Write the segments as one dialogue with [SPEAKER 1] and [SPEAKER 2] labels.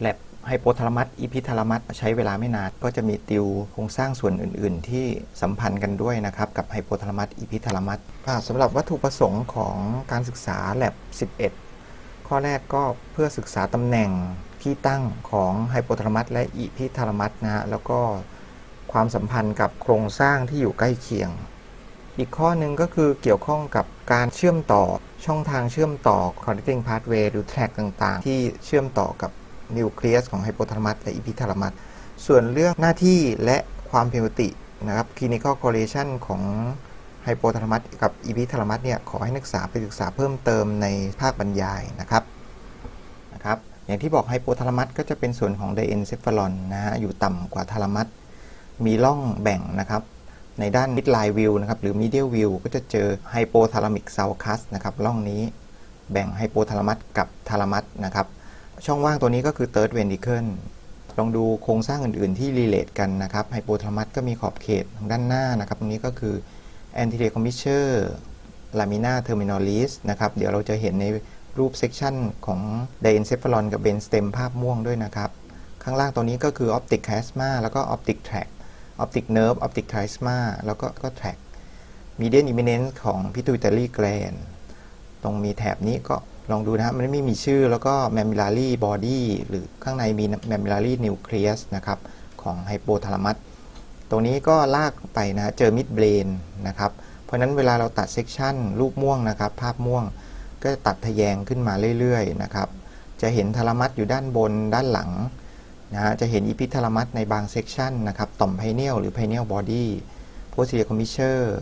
[SPEAKER 1] แลบไฮโปทาลามัสอีพิทาลามัสใช้เวลาไม่นานก็จะมีติวโครงสร้างส่วนอื่น ๆ ที่สัมพันธ์กันด้วยนะครับ กับไฮโปทาลามัสอีพิทาลามัสสำหรับวัตถุประสงค์ของการศึกษาแลบ 11 ข้อแรกก็เพื่อศึกษาตำแหน่งที่ตั้งของไฮโปทาลามัสและอีพิทาลามัสนะฮะแล้วก็ความสัมพันธ์กับโครงสร้างที่อยู่ใกล้เคียง อีกข้อหนึ่งก็คือเกี่ยวข้องกับการเชื่อมต่อช่องทางเชื่อมต่อ connecting pathway หรือ track ต่าง ๆ ที่เชื่อมต่อกับ นิวเคลียสของไฮโปทาลามัสและอีพิทาลามัสส่วนเรื่องหน้าที่และความผิดปกตินะครับ clinical correlation ของไฮโปทาลามัสกับอีพิทาลามัสเนี่ยขอให้นักศึกษาไปศึกษาเพิ่มเติมในภาคบรรยายนะครับนะครับ อย่างที่บอกไฮโปทาลามัสก็จะเป็นส่วนของไดเอนเซฟาลอนนะฮะอยู่ต่ำกว่าทาลามัสมีร่องแบ่งนะครับในด้าน midline view นะครับหรือ medial view ก็จะเจอ hypothalamic sulcus นะครับร่องนี้แบ่ง hypothalamus กับ thalamus นะครับ ช่องว่างตัวนี้ก็คือ third ventricle ลองดูโครงสร้างอื่น ๆ ที่รีเลทกันนะครับไฮโปทามัสก็มีขอบเขตทางด้านหน้านะครับ ตรงนี้ก็คือ anterior commissure lamina terminalis นะครับ เดี๋ยวเราจะเห็นในรูปเซกชันของ diencephalon กับ brain stem ภาพม่วงด้วยนะครับ ข้างล่างตัวนี้ก็คือ optic chiasma แล้วก็ optic tract optic nerve optic chiasma แล้วก็ก็ tract median eminence ของ pituitary gland ตรงมีแถบนี้ก็ ลองดูนะครับมันไม่มีชื่อแล้วก็ mammillary body หรือข้างในมี mammillary nucleus นะครับ ของ hypothalamus ตรงนี้ก็ลากไปนะฮะเจอ mid brain นะครับ เพราะนั้นเวลาเราตัด section รูปม่วงนะครับ ภาพม่วงก็จะตัดทะแยงขึ้นมาเรื่อยๆนะครับ จะเห็นทาลามัสอยู่ด้านบนด้านหลังนะฮะจะเห็นอีพิทาลามัสในบางเซกชันนะครับ ต่อมไพเนียลหรือไพเนียลบอดี้โพสเ r ียคอมมิเชอร์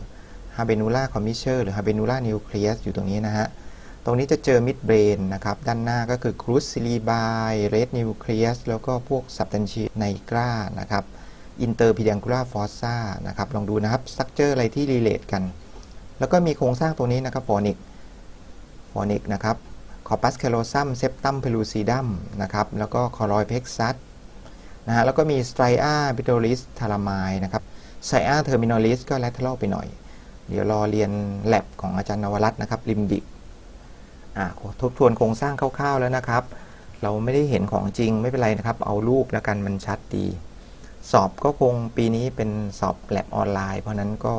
[SPEAKER 1] ฮาเบนูล่าคอมมิเชอร์หรือฮาเบนูล่านิวเคลียสอยู่ตรงนี้นะฮะ ตรงนี้จะเจอมิดเบรนนะครับ ด้านหน้าก็คือครูสซิลีบายเรดนิวเคลียสแล้วก็พวกสับตันชีไนกรานะครับอินเตอร์พิเดงคูล่าฟอสซานะครับ ลองดูนะครับสตั๊กเจอร์อะไรที่รีเลทกัน แล้วก็มีโครงสร้างตัวนี้นะครับฟอนิกฟอนิกนะครับคอปัสเคโลซัมเซปตัมเพลูซิดัมนะครับ แล้วก็คอรอยเพกซัสนะฮะแล้วก็มี Stria p i t o r i s t h a l a m i นะครับ Stria terminalis ก็ lateral ไปหน่อย เดี๋ยวรอเรียน lab ของอาจารย์นวรัตน์นะครับ limbic อ่าทบทวนโครงสร้างคร่าวๆแล้วนะครับ เราไม่ได้เห็นของจริงไม่เป็นไรนะครับ เอารูปแล้วกันมันชัดดี สอบก็คงปีนี้เป็นสอบ lab ออนไลน์ เพราะนั้นก็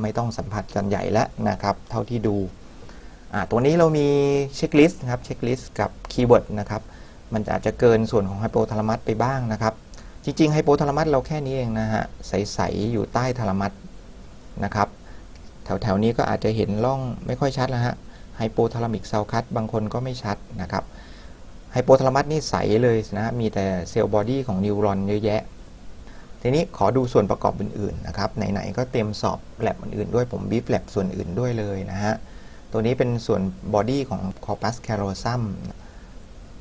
[SPEAKER 1] ไม่ต้องสัมผัสกันใหญ่แล้วนะครับ เท่าที่ดูอ่าตัวนี้เรามีเช็คลิสต์ครับเช็คลิสต์กับคีย์เวิร์ดนะครับมันอาจจะเกินส่วนของไฮโปทาลามัสไปบ้างนะครับ จริงๆไฮโปทาลามัสเราแค่นี้เองนะฮะใสๆอยู่ใต้ทาลามัสนะครับ แถวๆนี้ก็อาจจะเห็นร่องไม่ค่อยชัดแล้วฮะ ไฮโปทาลามิกเซลคัตบางคนก็ไม่ชัดนะครับไฮโปทาลามัสนี่ใสเลยนะมีแต่เซลล์บอดี้ของนิวรอนเยอะแยะ ทีนี้ขอดูส่วนประกอบอื่นๆนะครับไหนๆก็เต็มสอบแลบอื่นๆด้วยผมบีฟแลบส่วนอื่นด้วยเลยนะฮะตัวนี้เป็นส่วนบอดี้ของคอปัสแคโรซัม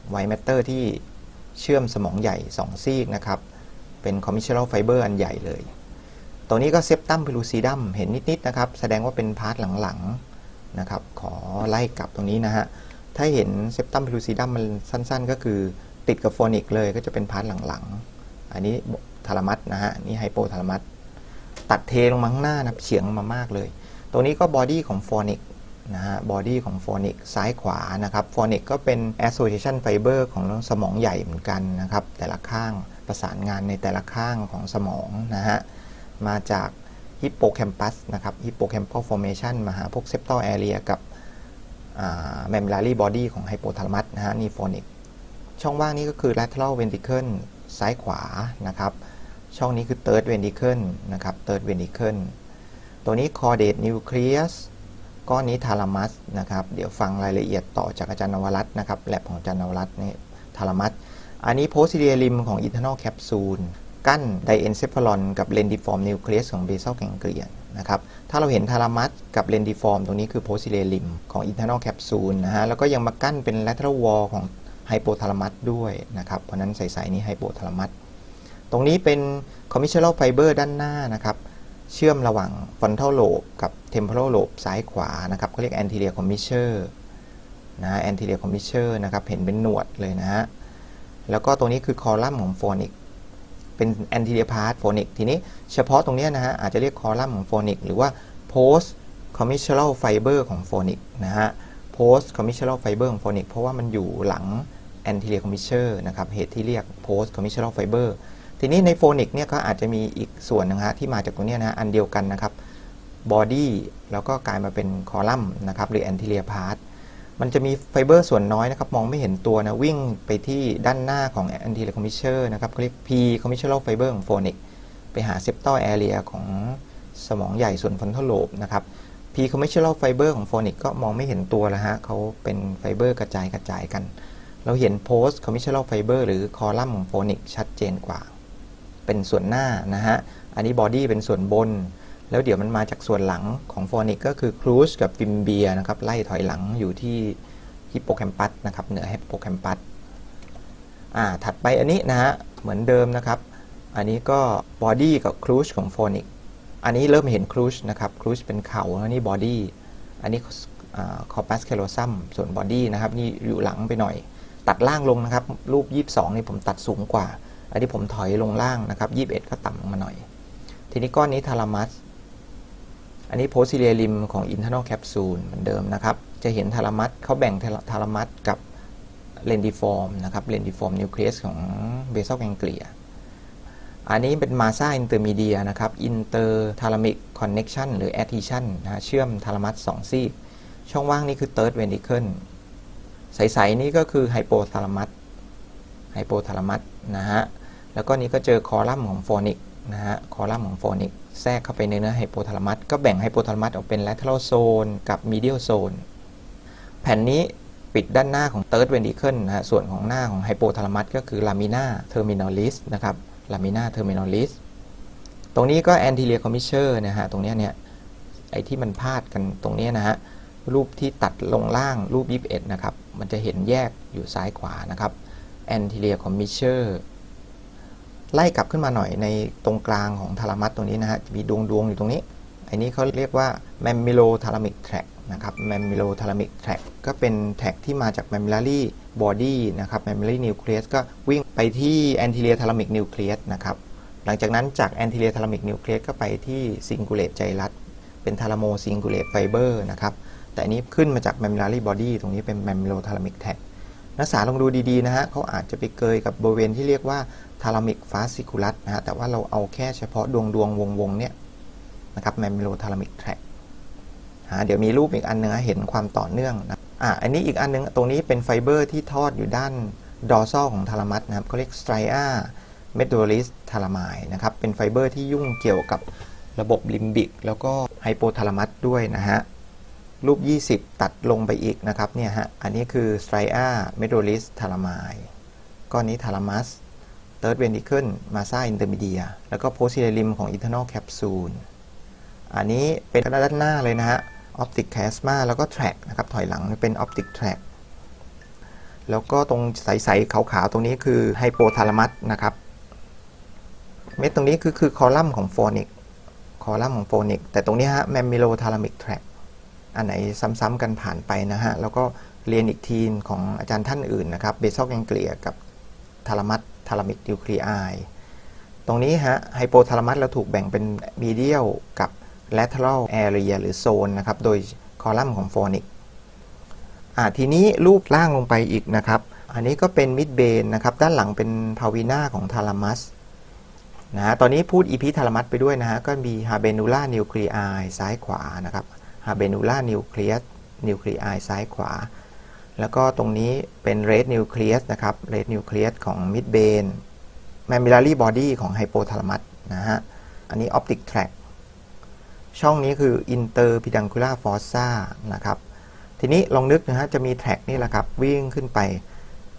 [SPEAKER 1] ไวแมตเตอร์ที่เชื่อมสมองใหญ่ 2 ซีกนะครับ เป็นคอมมิชชั่นไฟเบอร์อันใหญ่เลย ตัวนี้ก็เซปตัมพิลูซีดัมเห็นนิด ๆ นะครับ แสดงว่าเป็นพาร์ทหลัง ๆ นะครับขอไล่กลับตรงนี้นะฮะ ถ้าเห็นเซปตัมพิลูซีดัมมันสั้นๆ ก็คือติดกับโฟนิกเลยก็จะเป็นพาร์ทหลังๆ อันนี้ทาลามัสนะฮะนี่ไฮโปทาลามัสตัดเทลงมาข้งหน้านะเฉียงมามากเลยตัวนี้ก็บอดี้ของโฟนิกนะฮะบอดี้ของฟอนิกซ้ายขวานะครับฟอนิกก็เป็น association fiber ของสมองใหญ่เหมือนกันนะครับ แต่ละข้างประสานงานในแต่ละข้างของสมองนะฮะมาจาก ฮิปโปแคมปัสนะครับฮิปโปแคมปัลฟอร์เมชันมาหาพวกเซปต a ลแอเรียกับแมมลารีบอดี้ของไฮโปทาลามัสนะฮะนี่ฟอนิกช่องว่างนี้ก็คือ lateral ventricle ซ้ายขวานะครับ ช่องนี้คือ third ventricle นะครับ third ventricle ตัวนี้ caudate nucleus ก้อนนี้ทาลามัสนะครับ เดี๋ยวฟังรายละเอียดต่อจากอาจารย์นวรัตน์นะครับแลบของอาจารย์นวรัตน์นี่ทาลามัส อันนี้โพส t เ r ียริมของ internal capsule กั้นไดเอนเซฟ a ลอนกับเลนดิฟอร์มนิวเคลียสของเบ s ซ l แกงเกลียนนะครับถ้าเราเห็นทาลามัสกับเลนดิฟอร์มตรงนี้คือโพส t เ r ียริมของ internal capsule นะฮะแล้วก็ยังมากั้นเป็น lateral wall ของไฮโปทาลามัสด้วยนะครับเพราะนั้นใสๆนี้ไฮโปทาลามัสตรงนี้เป็น commissural fiber ด้านหน้านะครับเชื่อมระหว่าง frontal lobe กับ temporal lobe ซ้ายขวานะครับเขาเรียก anterior commissure นะ anterior commissure นะครับเห็นเป็นหนวดเลยนะฮะแล้วก็ตรงนี้คือคอลัมน์ของ phonic เป็น anterior part phonic ทีนี้เฉพาะตรงนี้นะฮะ อาจจะเรียกคอลัมน์ของ phonic หรือว่า post commissural fiber ของ phonic นะฮะ post commissural fiber ของ phonic เพราะว่ามันอยู่หลัง anterior commissure นะครับ เหตุที่เรียก post commissural fiber ทีนี้ในโฟนิกเนี่ยก็อาจจะมีอีกส่วนนึงฮะที่มาจากตรงนี้นะฮะอันเดียวกันนะครับ body แล้วก็กลายมาเป็นคอลัมน์นะครับหรือ anterior part มันจะมีไฟเบอร์ส่วนน้อยนะครับ มองไม่เห็นตัวนะ วิ่งไปที่ด้านหน้าของ anterior commissure นะครับเรียก p commissural fiber ของ phonic ไปหา septal area ของสมองใหญ่ส่วน frontal lobe นะครับ p commissural fiber ของ phonic ก็มองไม่เห็นตัวแล้วฮะเขาเป็นไฟเบอร์กระจายกระจายกัน เราเห็น post commissural fiber หรือคอลัมน์ของ phonic ชัดเจนกว่า เป็นส่วนหน้านะฮะ อันนี้ body เป็นส่วนบน แล้วเดี๋ยวมันมาจากส่วนหลังของฟอนิกก็คือครูสกับฟิมเบียนะครับไล่ถอยหลังอยู่ที่ฮิปโปแคมปัสนะครับเหนือฮิปโปแคมปัสอ่าถัดไปอันนี้นะฮะเหมือนเดิมนะครับ อันนี้ก็บอดี้กับครูสของฟอนิกอันนี้เริ่มเห็นครูสนะครับครูสเป็นเข่าแล้วนี่บอดี้อันนี้คอปัสเคโลซัมส่วนบอดี้นะครับนี่อยู่หลังไปหน่อย ตัดล่างลงนะครับ รูป 22 นี่ผมตัดสูงกว่า อันนี้ผมถอยลงล่างนะครับ 21 ก็ต่ำลงมาหน่อย ทีนี้ก้อนนี้ทารามัส อันนี้โพซิเลียริมของ internal capsule เหมือนเดิมนะครับ จะเห็นทารามัสเขาแบ่งทารามัสกับเลนดิฟอร์มนะครับเลนดิฟอร์มนิวเคลียสของเบซ a ลแกงเกลียอันนี้เป็นมาซาอินเตอร์มีเดียนะครับอินเตอร์ทารามิกคอนเน็ชันหรือแอทิชันนะเชื่อมทารามัสสองซีกช่องว่างนี้คือ third ventricle ใสๆนี่ก็คือไฮโปทารามัสไฮโปทารามัสนะฮะแล้วก็นี้ก็เจอคอลัมน์ของฟอนิกนะฮะคอลัมน์ของฟอนิก แทรกเข้าไปในเนื้อไฮโปทาลามัสก็แบ่งไฮโปทาลามัสออกเป็น lateral zone กับ medial zone แผ่นนี้ปิดด้านหน้าของ third ventricle นะฮะส่วนของหน้าของไฮโปทาลามัสก็คือ lamina terminalis นะครับ lamina terminalis ตรงนี้ก็ anterior commissure นะฮะตรงนี้เนี่ยไอ้ที่มันพาดกันตรงนี้นะฮะรูปที่ตัดลงล่างรูป 21 นะครับ มันจะเห็นแยกอยู่ซ้ายขวานะครับ anterior commissure ไล่กลับขึ้นมาหน่อยในตรงกลางของทารามัสตัวนี้นะฮะจะมีดวงดวงอยู่ตรงนี้ อันนี้เขาเรียกว่าแมมมิโลทารามิกแทร็กนะครับแมมมิโลทารามิกแทร็กก็เป็นแท็กที่มาจากแมมมิลารีบอดี้นะครับแมมมิลารีนิวเคลียสก็วิ่งไปที่แอนทิเลียทารามิกนิวเคลียสนะครับหลังจากนั้นจากแอนทิเลียทารามิกนิวเคลียสก็ไปที่ซิงคูเลตไจรัสเป็นทาราโมซิงคูเลตไฟเบอร์นะครับแต่อันนี้ขึ้นมาจากแมมมิลารีบอดี้ตรงนี้เป็นแมมมิโลทารามิกแท็กนักศึกษาลองดูดีๆนะฮะเขาอาจจะไปเกยกับบริเวณที่เรียกว่า ทารามิกฟาสซิคูลัสนะฮะแต่ว่าเราเอาแค่เฉพาะดวงดวงวงวงเนี่ยนะครับแมมิโลทารามิกแทร็กเดี๋ยวมีรูปอีกอันหนึงเห็นความต่อเนื่องนะอะอันนี้อีกอันหนึงตรงนี้เป็นไฟเบอร์ที่ทอดอยู่ด้านดอร์ซอลของทารามัสนะครับเขาเรียกสไตรอาเมด u ลิสทารามายนะครับเป็นไฟเบอร์ที่ยุ่งเกี่ยวกับระบบลิมบิก แล้วก็ไฮโปทารามัสด้วยนะฮะรูป 20 ตัดลงไปอีกนะครับเนี่ยฮะอันนี้คือ Stria medullaris thalami ก้อนนี้ thalamus third ventricle massa intermedia แล้วก็ posterior limb ของ internal capsule อันนี้เป็นด้านหน้าเลยนะฮะ optic chiasma แล้วก็ track นะครับ ถอยหลังเป็น optic track แล้วก็ตรงใสๆขาวๆ ตรงนี้คือ hypothalamus นะครับ เม็ดตรงนี้คือคือคอลัมน์ของ phonic คอลัมน์ของ phonic แต่ตรงนี้ฮะ mammillothalamic tract อันไหนซ้ำๆกันผ่านไปนะฮะ แล้วก็เรียนอีกทีของอาจารย์ท่านอื่นนะครับเบซ a ลแกงเกลียกับทารามัส ทารามิกนิวคลีไอตรงนี้ฮะไฮโปทารามัสเราถูกแบ่งเป็นมีเดียลกับ lateral area หรือโซนนะครับ โดยคอลัมน์ของฟอนิกอ่าทีนี้รูปล่างลงไปอีกนะครับ อันนี้ก็เป็นมิดเบนนะครับ ด้านหลังเป็นพาวินาของทารามัสนะฮะตอนนี้พูดอีพีทารามัสไปด้วยนะฮะ ก็มีฮาเบนูล่านิวคลีไอซ้ายขวานะครับฮาเบนูล่านิวเคลียสนิวคลีไอซ้ายขวา แล้วก็ตรงนี้เป็นเรดนิวเคลียสนะครับเรดนิวเคลียสของมิดเบนแมม m ิลารี่บอดี้ของไฮโปทาลามัสนะฮะ อันนี้ออปติกแทร็กช่องนี้คืออินเตอร์พิดังคูล่าฟอสซานะครับ ทีนี้ลองนึกนะฮะ จะมีแทร็กนี่แหละครับ วิ่งขึ้นไป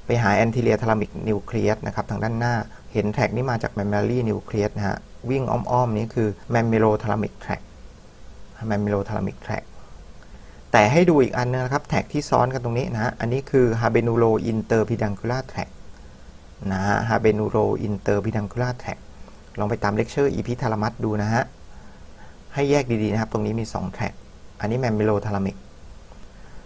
[SPEAKER 1] ไปหาแอนติเลียทารามิกนิวเคลียสนะครับ ทางด้านหน้า เห็นแทร็กนี้มาจากแมม m ิลารี่นิวเคลียสนะฮะ วิ่งอ้อมๆ นี้คือแมม m ิโลทารามิกแทร็ก แต่ให้ดูอีกอันนึงนะครับ แท็กที่ซ้อนกันตรงนี้นะฮะอันนี้คือ habenulo interpeduncular tract นะฮะ habenulo interpeduncular tract ลองไปตามเลคเชอร์ EP ทารามัสดูนะฮะ ให้แยกดีๆนะครับ ตรงนี้มี 2 แท็ก อันนี้ mammillothalamic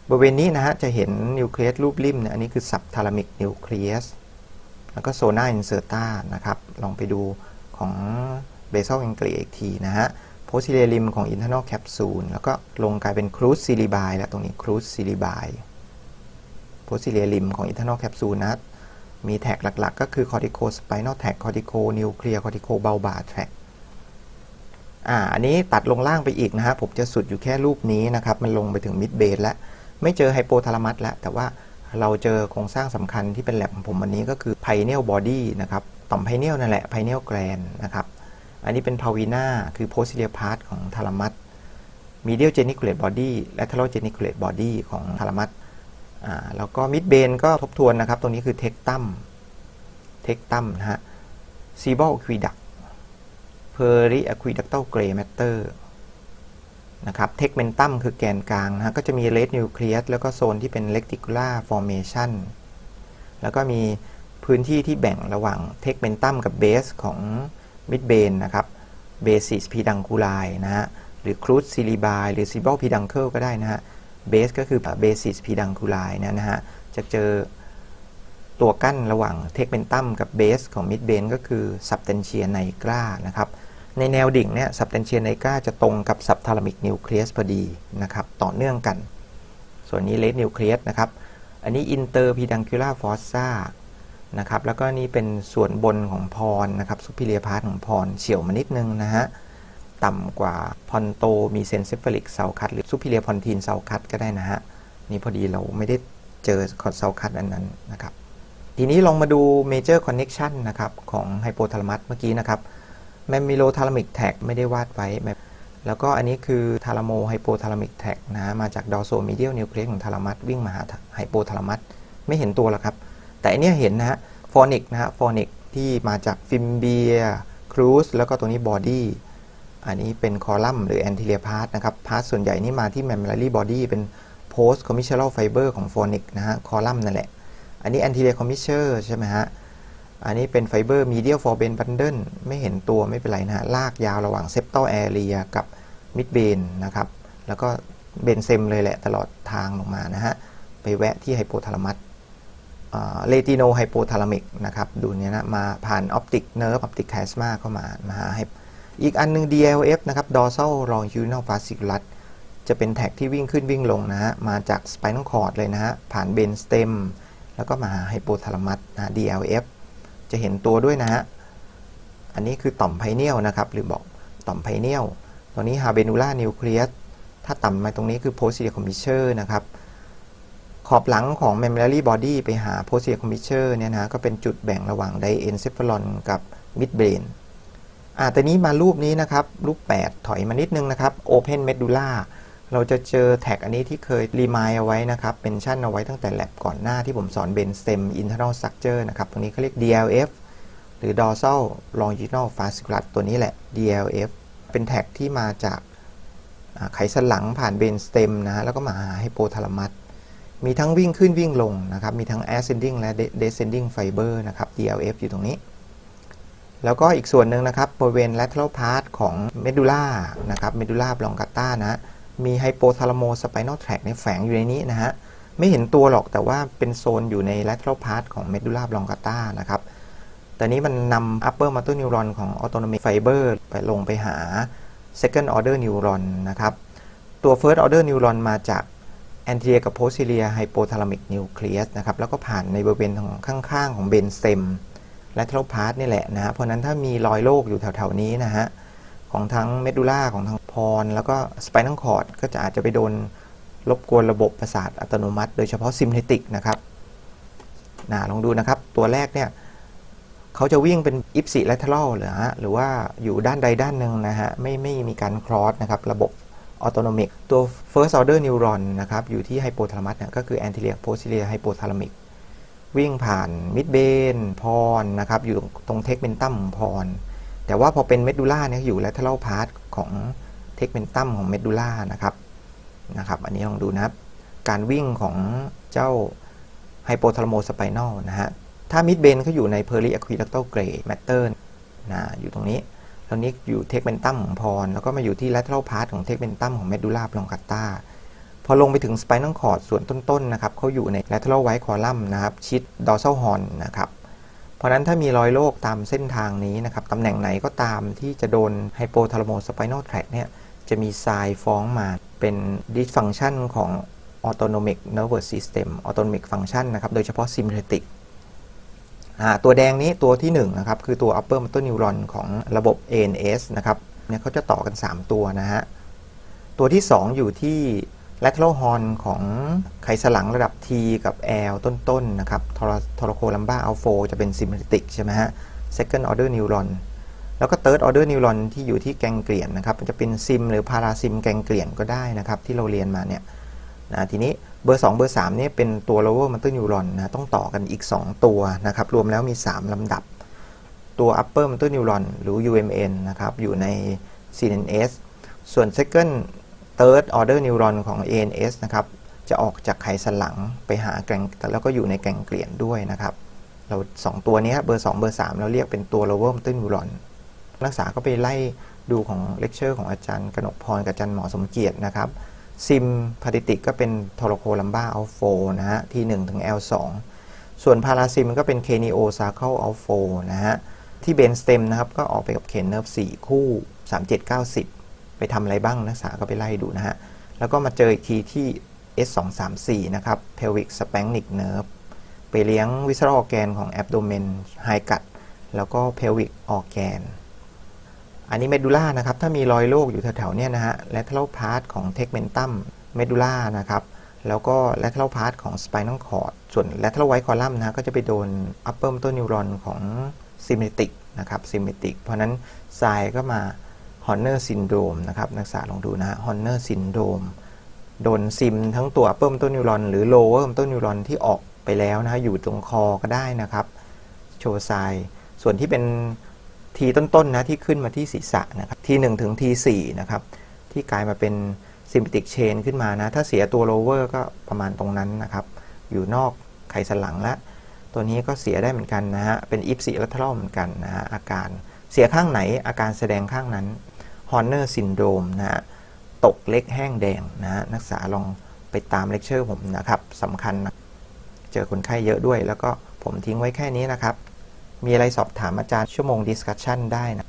[SPEAKER 1] บริเวณนี้นะฮะ จะเห็นนิวเคลียสรูปริมเนี่ย อันนี้คือ subthalamic nucleus แล้วก็ zona incerta นะครับ ลองไปดูของ basal ganglia อีกทีนะฮะ posterior limb ของ internal capsule แล้วก็ลงกลายเป็น crude cilibi แล้วตรงนี้ crude cilibi posterior limb ของ internal capsule นะมีแท็กหลัก ๆ ก็คือ cortico spinal tag cortico nuclear cortico bulbar tract อ่าอันนี้ตัดลงล่างไปอีกนะฮะผมจะสุดอยู่แค่รูปนี้นะครับ มันลงไปถึง mid base แล้ว ไม่เจอไฮโปทาลามัสแล้ว แต่ว่าเราเจอโครงสร้างสำคัญที่เป็นแลบของผมวันนี้ก็คือ pineal body นะครับ ต่อม pineal นั่นแหละ pineal gland นะครับ อันนี้เป็นพาวีนาคือโพสเซียพาร์ตของทารามัสมีเดียลเจนิคูเลตบอดี้และทาร์เจนิคูเลตบอดี้ของทารามัสแล้วก็มิดเบนก็ทบทวนนะครับ ตรงนี้คือเทคตัมเทคตัมนะฮะซีบอลอควีดักเพอริอะควีดักเตลเกรย์แมตเตอร์นะครับเทคเมนตัมคือแกนกลางนะฮะก็จะมีเลดนิวเคลียสแล้วก็โซนที่เป็นเลกติคูล่าฟอร์เมชันแล้วก็มีพื้นที่ที่แบ่งระหว่างเทคเมนตัมกับเบสของ มิดเบนนะครับเบสิสพีดังคูลายนะฮะหรือครูดซิลิบายหรือซิบอลพีดังเคิลก็ได้นะฮะเบสก็คือเบสิสพีดังคูลายนะฮะจะเจอตัวกั้นระหว่างเทกเมนตัมกับเบสของมิดเบนก็คือสับเทนเชียไนกรานะครับในแนวดิ่งเนี่ยสับเทนเชียไนกราจะตรงกับสับทารามิกนิวเคลียสพอดีนะครับต่อเนื่องกัน ส่วนนี้เลสนิวเคลียสนะครับอันนี้อินเตอร์พีดังคูล่าฟอสซา นะครับ แล้วก็นี่เป็นส่วนบนของพรนะครับ superior part ของพรเฉียวมานิดนึงนะฮะ ต่ำกว่าพอนโตมีเซนเซฟลิกเซาคัตหรือ superior pontine เซาคัตก็ได้นะฮะ นี่พอดีเราไม่ได้เจอเซาคัตอันนั้นนะครับ ทีนี้ลองมาดู major connection นะครับของไฮโปทาลามัสเมื่อกี้นะครับแมมมิโลทาลามิกแท็กไม่ได้วาดไว้ แล้วก็อันนี้คือทาลาโมไฮโปทาลามิกแท็กนะมาจากดอโซมีเดียลนิวเคลียสของทาลามัสวิ่งมาหาไฮโปทาลามัสไม่เห็นตัวหรอกครับ แต่อันเนี้ยเห็นนะฮะฟอนิกนะฮะฟอนิกที่มาจากฟิมเบียครูสแล้วก็ตัวนี้บอดี้อันนี้เป็นคอลัมน์หรือแอนติเลียพาร์ตนะครับพาร์ตส่วนใหญ่นี่มาที่แมม m ล l รี่บอดี้เป็นโพสต์คอมมิชเชอร์ไฟเบอร์ของฟอนิกนะฮะคอลัมน์นั่นแหละ อันนี้แอนติเลียคอมมิชเชอร์ใช่ไหมฮะอันนี้เป็นไฟเบอร์มีเดีย for bend bundle ไม่เห็นตัวไม่เป็นไรนะฮะลากยาวระหว่างเซป t ต l แอเรียกับมิดเบนนะครับแล้วก็เบนเซมเลยแหละตลอดทางลงมานะฮะไปแวะที่ไฮโปทาลามัส เลติโนไฮโปทาลามิกนะครับดูเนี่ยนะมาผ่านออปติกเนิร์ฟออปติกแคสมาเข้ามามาหาให้อีกอันหนึง DLF นะครับ dorsal longitudinal fasciculus จะเป็นแท็กที่วิ่งขึ้นวิ่งลงนะฮะมาจาก spinal cord เลยนะฮะผ่านเบนสเต็มแล้วก็มาหาไฮโปทาลามัสนะ DLF จะเห็นตัวด้วยนะฮะอันนี้คือต่อมไพเนียลนะครับหรือบอกต่อมไพเนียลตัวนี้ฮาเบนูล่านิวเคลียสถ้าต่ำมาตรงนี้คือ posterior commissure นะครับ ขอบหลังของ mammillary body ไปหา posterior commissure เนี่ยนะก็เป็นจุดแบ่งระหว่าง diencephalon กับ midbrain อ่าแต่นี้มารูปนี้นะครับ รูป 8 ถอยมานิดนึงนะครับ open medulla เราจะเจอแท็กอันนี้ที่เคยรีมายเอาไว้นะครับเป็นชั่นเอาไว้ตั้งแต่แลบก่อนหน้าที่ผมสอน Ben stem internal structure นะครับ ตรงนี้เขาเรียก DLF หรือ dorsal longitudinal fasciculus ตัวนี้แหละ DLF เป็นแท็กที่มาจากไขสันหลังผ่าน Ben stem นะฮะแล้วก็มาหาไฮโปทาลามัส มีทั้งวิ่งขึ้นวิ่งลงนะครับ มีทั้ง ascending และ descending fiber นะครับ DLF อยู่ตรงนี้ แล้วก็อีกส่วนหนึ่งนะครับบริเวณ lateral part ของ medulla นะครับ medulla oblongata นะ มีไฮโปทาลาโมสไปนอลแทร็กในแฝงอยู่ในนี้นะฮะ ไม่เห็นตัวหรอกแต่ว่าเป็นโซนอยู่ใน lateral part ของ medulla oblongata นะครับ แต่นี้มันนำ upper motor neuron ของ autonomic fiber ไปลงไปหา second order neuron นะครับ ตัว first order neuron มาจาก anterior กับ posterior hypothalamic nucleus นะครับแล้วก็ผ่านในบริเวณของข้างๆ ของ brain stem lateral part นี่แหละนะฮะเพราะนั้นถ้ามีรอยโรคอยู่แถวๆนี้นะฮะของทั้งเมดูล่าของทั้งพร แล้วก็สไปนัลคอร์ดก็จะอาจจะไปโดนรบกวนระบบประสาทอัตโนมัติ โดยเฉพาะซิมเทติกนะครับนะลองดูนะครับ ตัวแรกเนี่ยเขาจะวิ่งเป็นอิปซิ l ล t เทลหรือฮะหรือว่าอยู่ด้านใดด้านหนึ่งนะฮะไม่ไม่มีการครอสนะครับระบบ ออโตโนมิกตัว first order neuron นะครับอยู่ที่ไฮโปทาลามัสเนี่ยก็คือ anterior posterior hypothalamic วิ่งผ่าน midbrain พรนะครับอยู่ตรงเทกเมนตัมของพรแต่ว่าพอเป็นเมดูล่าเนี่ยอยู่ lateral part ของเทกเมนตัมของเมดูล่านะครับนะครับ อันนี้ลองดูนะครับ การวิ่งของเจ้าไฮโปทาลาโมสไปนอลนะฮะถ้ามิดเบนเขาอยู่ใน peri aqueductal gray matter นะอยู่ตรงนี้ อยู่เทกเมนตัมของพร แล้วก็มาอยู่ที่ lateral part ของเทกเมนตัมของเมดูล่า oblongata พอลงไปถึง spinal cord ส่วนต้นๆนะครับเขาอยู่ใน lateral white column นะครับชิด dorsal horn นะครับเพราะนั้นถ้ามีรอยโรคตามเส้นทางนี้นะครับตำแหน่งไหนก็ตามที่จะโดนไฮโปทาลาโมสไปนอลแทร็กเนี่ยจะมีทรายฟ้องมาเป็น dysfunction ของ autonomic nervous system autonomic function นะครับโดยเฉพาะ sympathetic ตัวแดงนี้ตัวที่1นะครับคือตัว upper motor neuron ของระบบ ANS นะครับเนี่ยเขาจะต่อกัน 3 ตัวนะฮะ ตัวที่ 2 อยู่ที่ lateral horn ของไขสันหลังระดับ T กับ L ต้นๆนะครับทรทอร์โคลัมบ้าอัลโฟจะเป็น sympathetic ใช่ไหมฮะ second order neuron แล้วก็ third order neuron ที่อยู่ที่แกงเกลียนนะครับ มันจะเป็นซิมหรือพาราซิมแกงเกลียนก็ได้นะครับ ที่เราเรียนมาเนี่ยนะทีนี้ เบอร์ 2 เบอร์ 3เนี่ยเป็นตัว lower motor neuron นะต้องต่อกันอีก 2 ตัวนะครับ รวมแล้วมี 3 ลำดับ ตัว upper motor neuron หรือ UMN นะครับ อยู่ใน CNS ส่วน second third order neuron ของ ANS นะครับ จะออกจากไขสันหลังไปหาแกงแล้วก็อยู่ในแกงเกลียนด้วยนะครับ เราสองตัวนี้เบอร์ 2 เบอร์ 3 เราเรียกเป็นตัว lower motor neuron นักศึกษาก็ไปไล่ดูของเลคเชอร์ของอาจารย์กนกพรกับอาจารย์หมอสมเกียรตินะครับ ซิมพาติติกก็เป็นโทรโคลัมบ้าอัลโฟนะฮะ ที่1ถึง L2 ส่วนพาราซิมก็เป็นเคนีโอซาเคิลอัลโฟนะฮะ ที่เบนสเต็มนะครับ ก็ออกไปกับเคนเนิร์ฟ4คู่ 3790 ไปทำอะไรบ้างนักศึกษาก็ไปไล่ดูนะฮะ แล้วก็มาเจออีกทีที่ S234 นะครับ pelvic splanchnic nerve ไปเลี้ยงวิส c อ r อ organ ของ abdomen high gut แล้วก็ pelvic organ อันนี้เมดูล่านะครับ ถ้ามีรอยโรคอยู่แถวๆเนี่ยนะฮะ lateral part ของ tegmentum medulla นะครับ แล้วก็ lateral part ของ spinal cord ส่วน lateral white column นะก็จะไปโดน upper motor neuron ของ symmetric นะครับ symmetric เพราะนั้นทรายก็มา Horner syndrome นะครับนักศึกษาลองดูนะฮะ Horner syndrome โดนซิมทั้งตัว upper motor neuron หรือ lower motor neuron ที่ออกไปแล้วนะฮะอยู่ตรงคอก็ได้นะครับ โชว์ทรายส่วนที่เป็น ทีต้นๆนะที่ขึ้นมาที่ศีรษะนะครับที1ถึงที4นะครับที่กลายมาเป็น sympathetic chain ขึ้นมานะถ้าเสียตัว lower ก็ประมาณตรงนั้นนะครับอยู่นอกไขสันหลังแล้วตัวนี้ก็เสียได้เหมือนกันนะฮะเป็น ipsi lateral เหมือนกันนะฮะอาการเสียข้างไหนอาการแสดงข้างนั้น Horner syndrome นะฮะตกเล็กแห้งแดงนะฮะนักศึกษาลองไปตามเลคเชอร์ผมนะครับสำคัญนะเจอคนไข้เยอะด้วย แล้วก็ผมทิ้งไว้แค่นี้นะครับ มีอะไรสอบถามอาจารย์ชั่วโมงดิสคัชชันได้นะ